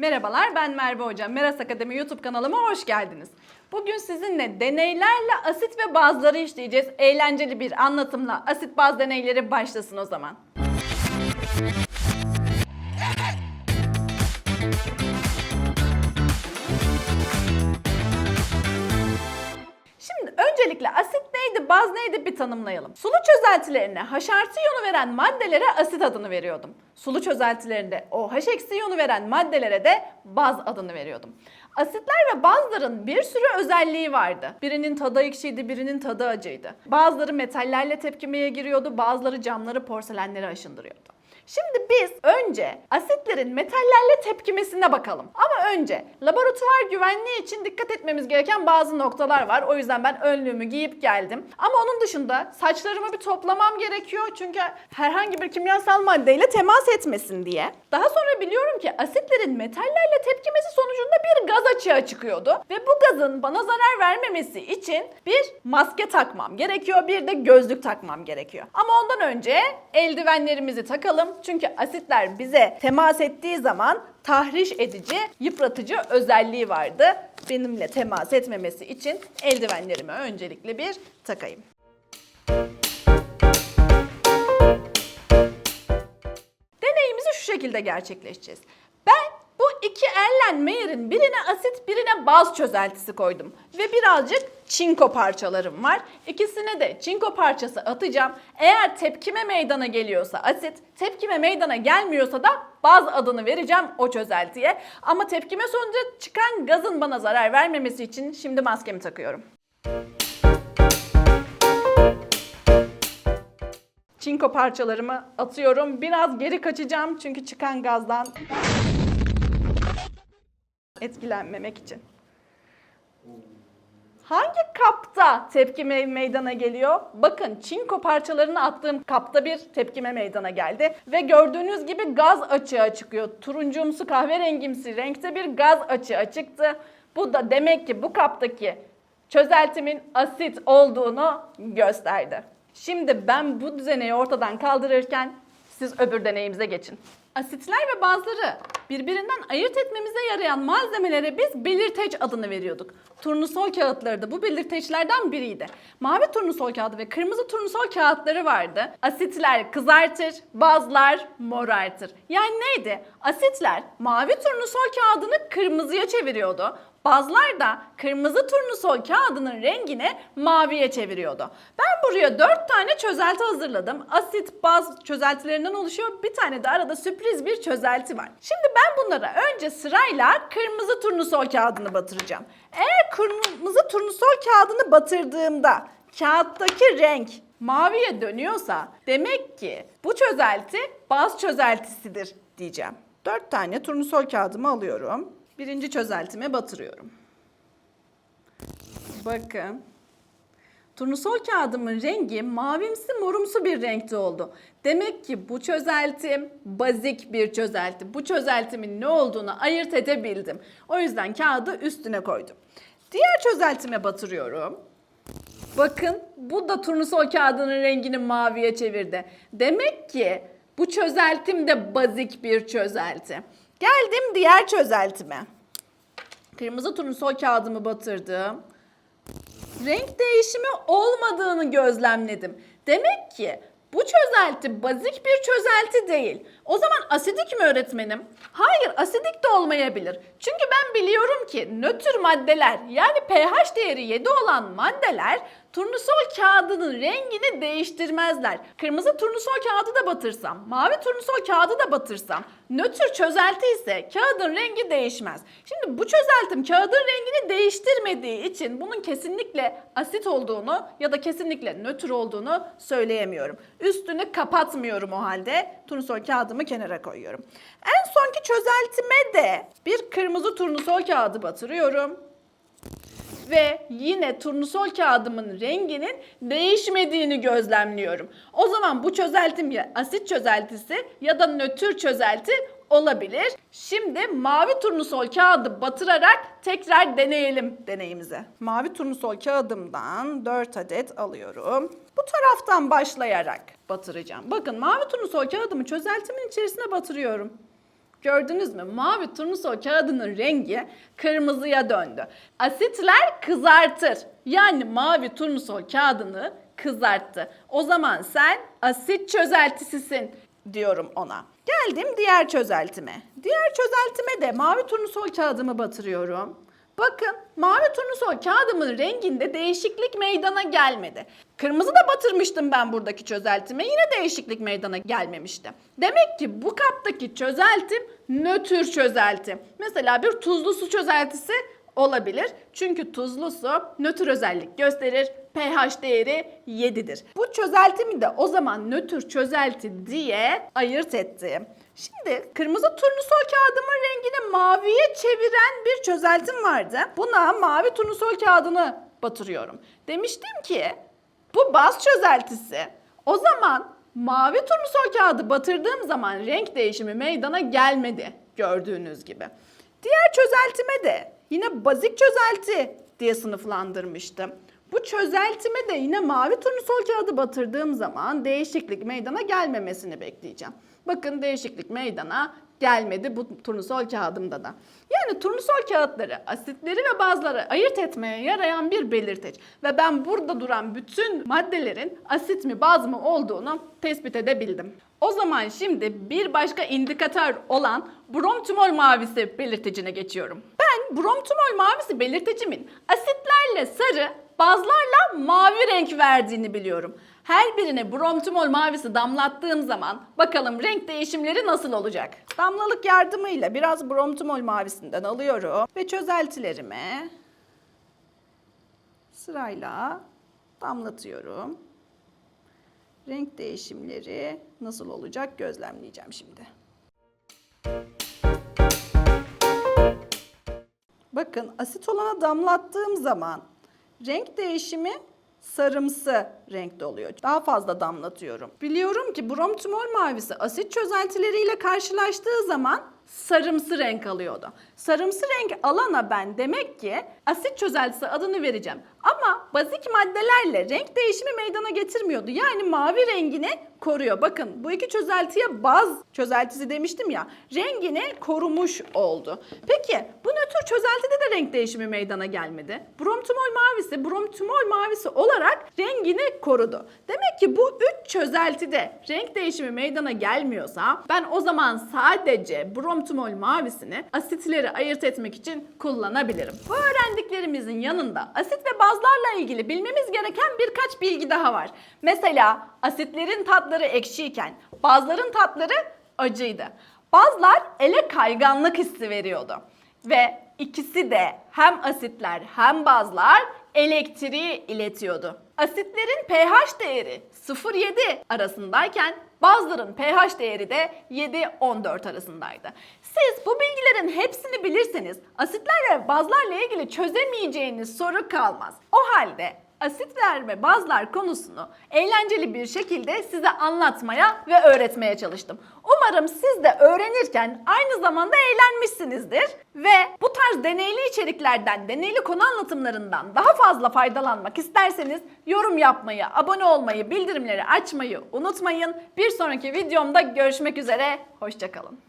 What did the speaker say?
Merhabalar ben Merve Hocam. Meras Akademi YouTube kanalıma hoş geldiniz. Bugün sizinle deneylerle asit ve bazları işleyeceğiz. Eğlenceli bir anlatımla asit baz deneyleri başlasın o zaman. Şimdi öncelikle asit neydi, baz neydi bir tanımlayalım. Sulu çözeltilerine H artı iyonu veren maddelere asit adını veriyordum. Sulu çözeltilerinde o H eksi iyonu veren maddelere de baz adını veriyordum. Asitler ve bazların bir sürü özelliği vardı. Birinin tadı ekşiydi, birinin tadı acıydı. Bazıları metallerle tepkimeye giriyordu, bazıları camları, porselenleri aşındırıyordu. Şimdi biz önce asitlerin metallerle tepkimesine bakalım. Ama önce laboratuvar güvenliği için dikkat etmemiz gereken bazı noktalar var. O yüzden ben önlüğümü giyip geldim. Ama onun dışında saçlarımı bir toplamam gerekiyor. Çünkü herhangi bir kimyasal maddeyle temas etmesin diye. Daha sonra biliyorum ki asitlerin metallerle tepkimesi sonucunda bir gaz açığa çıkıyordu. Ve bu gazın bana zarar vermemesi için bir maske takmam gerekiyor. Bir de gözlük takmam gerekiyor. Ama ondan önce eldivenlerimizi takalım. Çünkü asitler bize temas ettiği zaman tahriş edici, yıpratıcı özelliği vardı. Benimle temas etmemesi için eldivenlerimi öncelikle bir takayım. Deneyimizi şu şekilde gerçekleştireceğiz. İki Erlenmeyer'in birine asit birine baz çözeltisi koydum. Ve birazcık çinko parçalarım var. İkisine de çinko parçası atacağım. Eğer tepkime meydana geliyorsa asit, tepkime meydana gelmiyorsa da baz adını vereceğim o çözeltiye. Ama tepkime sonucu çıkan gazın bana zarar vermemesi için şimdi maskemi takıyorum. Çinko parçalarımı atıyorum. Biraz geri kaçacağım çünkü çıkan gazdan etkilenmemek için. Hangi kapta tepkime meydana geliyor? Bakın çinko parçalarını attığım kapta bir tepkime meydana geldi. Ve gördüğünüz gibi gaz açığa çıkıyor. Turuncumsu kahverengimsi renkte bir gaz açığa çıktı. Bu da demek ki bu kaptaki çözeltimin asit olduğunu gösterdi. Şimdi ben bu düzeneyi ortadan kaldırırken siz öbür deneyimize geçin. Asitler ve bazları birbirinden ayırt etmemize yarayan malzemelere biz belirteç adını veriyorduk. Turnusol kağıtları da bu belirteçlerden biriydi. Mavi turnusol kağıdı ve kırmızı turnusol kağıtları vardı. Asitler kızartır, bazlar morartır. Yani neydi? Asitler mavi turnusol kağıdını kırmızıya çeviriyordu. Bazlar da kırmızı turnusol kağıdının rengini maviye çeviriyordu. Ben buraya 4 tane çözelti hazırladım. Asit, baz çözeltilerinden oluşuyor. Bir tane de arada sürpriz bir çözelti var. Şimdi ben bunlara önce sırayla kırmızı turnusol kağıdını batıracağım. Eğer kırmızı turnusol kağıdını batırdığımda kağıttaki renk maviye dönüyorsa demek ki bu çözelti baz çözeltisidir diyeceğim. 4 tane turnusol kağıdımı alıyorum. Birinci çözeltime batırıyorum. Bakın. Turnusol kağıdımın rengi mavimsi morumsu bir renkte oldu. Demek ki bu çözeltim bazik bir çözelti. Bu çözeltimin ne olduğunu ayırt edebildim. O yüzden kağıdı üstüne koydum. Diğer çözeltime batırıyorum. Bakın bu da turnusol kağıdının rengini maviye çevirdi. Demek ki bu çözeltim de bazik bir çözelti. Geldim diğer çözeltime. Kırmızı turnusol kağıdımı batırdım. Renk değişimi olmadığını gözlemledim. Demek ki bu çözelti bazik bir çözelti değil. O zaman asidik mi öğretmenim? Hayır, asidik de olmayabilir. Çünkü ben biliyorum ki nötr maddeler yani pH değeri 7 olan maddeler turnusol kağıdının rengini değiştirmezler. Kırmızı turnusol kağıdı da batırsam, mavi turnusol kağıdı da batırsam, nötr çözelti ise kağıdın rengi değişmez. Şimdi bu çözeltim kağıdın rengini değiştirmediği için bunun kesinlikle asit olduğunu ya da kesinlikle nötr olduğunu söyleyemiyorum. Üstünü kapatmıyorum o halde. Turnusol kağıdımı kenara koyuyorum. En sonki çözeltime de bir kırmızı turnusol kağıdı batırıyorum ve yine turnusol kağıdımın renginin değişmediğini gözlemliyorum. O zaman bu çözeltim ya asit çözeltisi ya da nötr çözelti olabilir. Şimdi mavi turnusol kağıdı batırarak tekrar deneyelim deneyimize. Mavi turnusol kağıdımdan 4 adet alıyorum. Bu taraftan başlayarak batıracağım. Bakın mavi turnusol kağıdımı çözeltimin içerisine batırıyorum. Gördünüz mü? Mavi turnusol kağıdının rengi kırmızıya döndü. Asitler kızartır. Yani mavi turnusol kağıdını kızarttı. O zaman sen asit çözeltisisin diyorum ona. Geldim diğer çözeltime. Diğer çözeltime de mavi turnusol kağıdımı batırıyorum. Bakın mavi turnusol kağıdımın renginde değişiklik meydana gelmedi. Kırmızı da batırmıştım ben buradaki çözeltime. Yine değişiklik meydana gelmemişti. Demek ki bu kaptaki çözeltim nötr çözelti. Mesela bir tuzlu su çözeltisi olabilir. Çünkü tuzlu su nötr özellik gösterir. pH değeri 7'dir. Bu çözeltimi de o zaman nötr çözelti diye ayırt ettim. Şimdi kırmızı turnusol kağıdımın rengini maviye çeviren bir çözeltim vardı. Buna mavi turnusol kağıdını batırıyorum. Demiştim ki bu baz çözeltisi. O zaman mavi turnusol kağıdı batırdığım zaman renk değişimi meydana gelmedi gördüğünüz gibi. Diğer çözeltime de yine bazik çözelti diye sınıflandırmıştım. Bu çözeltime de yine mavi turnusol kağıdı batırdığım zaman değişiklik meydana gelmemesini bekleyeceğim. Bakın değişiklik meydana gelmedi bu turnusol kağıdımda da. Yani turnusol kağıtları asitleri ve bazları ayırt etmeye yarayan bir belirteç. Ve ben burada duran bütün maddelerin asit mi baz mı olduğunu tespit edebildim. O zaman şimdi bir başka indikatör olan bromtümol mavisi belirtecine geçiyorum. Ben bromtümol mavisi belirtecimin asitlerle sarı, bazlarla mavi renk verdiğini biliyorum. Her birine bromtümol mavisi damlattığım zaman bakalım renk değişimleri nasıl olacak? Damlalık yardımıyla biraz bromtümol mavisinden alıyorum ve çözeltilerime sırayla damlatıyorum. Renk değişimleri nasıl olacak gözlemleyeceğim şimdi. Bakın asit olana damlattığım zaman renk değişimi sarımsı renkte oluyor. Daha fazla damlatıyorum. Biliyorum ki bromtümol mavisi asit çözeltileriyle karşılaştığı zaman sarımsı renk alıyordu. Sarımsı renk alana ben demek ki asit çözeltisi adını vereceğim. Ama bazik maddelerle renk değişimi meydana getirmiyordu. Yani mavi rengini koruyor. Bakın bu iki çözeltiye baz çözeltisi demiştim ya. Rengini korumuş oldu. Peki bu nötr çözeltide de renk değişimi meydana gelmedi. Bromtümol mavisi bromtümol mavisi olarak rengini korudu. Demek ki bu üç çözeltide renk değişimi meydana gelmiyorsa ben o zaman sadece bromtümol mavisini asitleri ayırt etmek için kullanabilirim. Bu öğrendiklerimizin yanında asit ve bazlarla ilgili bilmemiz gereken birkaç bilgi daha var. Mesela asitlerin tatları ekşiyken bazların tatları acıydı. Bazlar ele kayganlık hissi veriyordu. Ve ikisi de hem asitler hem bazlar elektriği iletiyordu. Asitlerin pH değeri 0-7 arasındayken bazıların pH değeri de 7-14 arasındaydı. Siz bu bilgilerin hepsini bilirseniz asitler ve bazlarla ilgili çözemeyeceğiniz soru kalmaz. O halde asitler ve bazlar konusunu eğlenceli bir şekilde size anlatmaya ve öğretmeye çalıştım. Umarım siz de öğrenirken aynı zamanda eğlenmişsinizdir ve bu tarz deneyli içeriklerden, deneyli konu anlatımlarından daha fazla faydalanmak isterseniz yorum yapmayı, abone olmayı, bildirimleri açmayı unutmayın. Bir sonraki videomda görüşmek üzere, hoşçakalın.